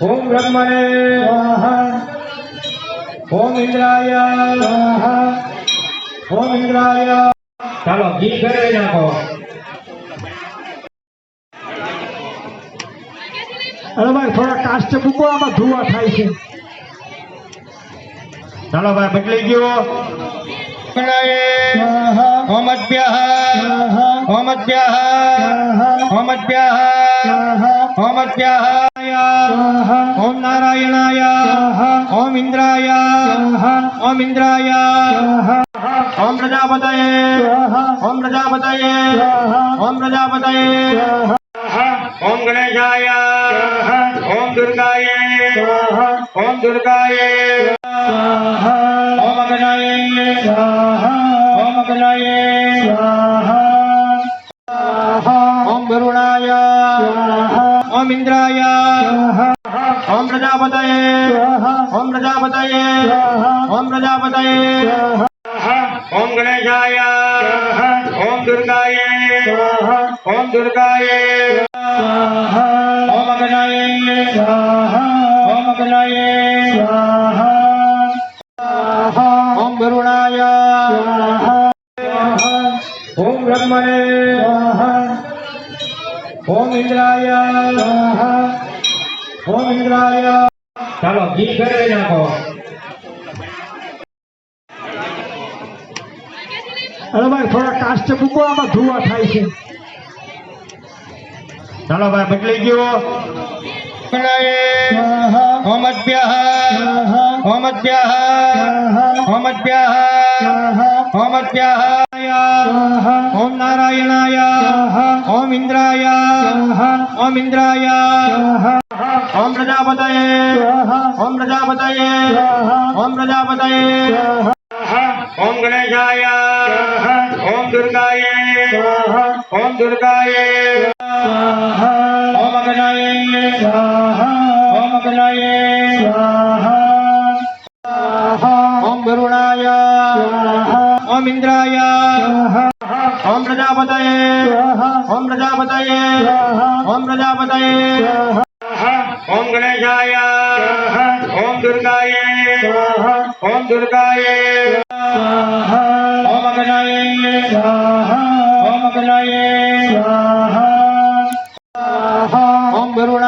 ઓમ બ્રહ્મણે ઓમ ઇન્દ્રાય ઓમ ઇન્દ્રાય ચાલો ગીત ફેરવી નાખો અરે ભાઈ થોડા કાસ્ટ મૂકો આમાં ધુવા થાય છે ચાલો ભાઈ બદલાઈ ગયો હોમદ્ભ્યઃ હોમદ્ભ્યઃ હોમદ્ભ્યઃ હોમદ્ભ્યઃ इंद्राय ओम प्रजापतये। ओम प्रजापतये। ओम प्रजापतये। ओम गणेशाय। ओम दुर्गाय। ओम दुर्गाय। ओम अगणाय ओम अगणाय ओम वरुणाय। ओम इंद्राया। प्रजापतये ओम प्रजापतये ओम प्रजापतये ओम गणेशाय ओम दुर्गाय ओम दुर्गाय ओम अग्नाय ओम अग्नाय ओम वरुणाय ओम ब्रह्मणे ओम इंद्राय ઓમ ઇન્દ્રાય ઓમ ઇન્દ્રાય ચાલો ગીત ફેરવી નાખો અરે ભાઈ થોડા કાસ્ટ મૂકો આમાં ધુવા થાય છે ચાલો ભાઈ બદલાઈ ગયો હોમદ્ભ્યઃ હોમદ્ભ્યઃ હોમદ્ભ્યઃ હોમદ્ભ્યઃ ઓમ નારાયણાય ઓમ ઇન્દ્રાય ओम प्रजापतये ओम प्रजापतये ओम प्रजापतये ओम गणेशाय ओम दुर्गाय ओम दुर्गाय ओम अग्नाय ओम अग्नाय ओम वरुणाय ओम इंद्राय ओम प्रजापतये ओम प्रजापतये ओम प्रजापतये ओम गणेशाय ओम दुर्गाय ओम दुर्गाय ओम अगनाय ओम अगनाय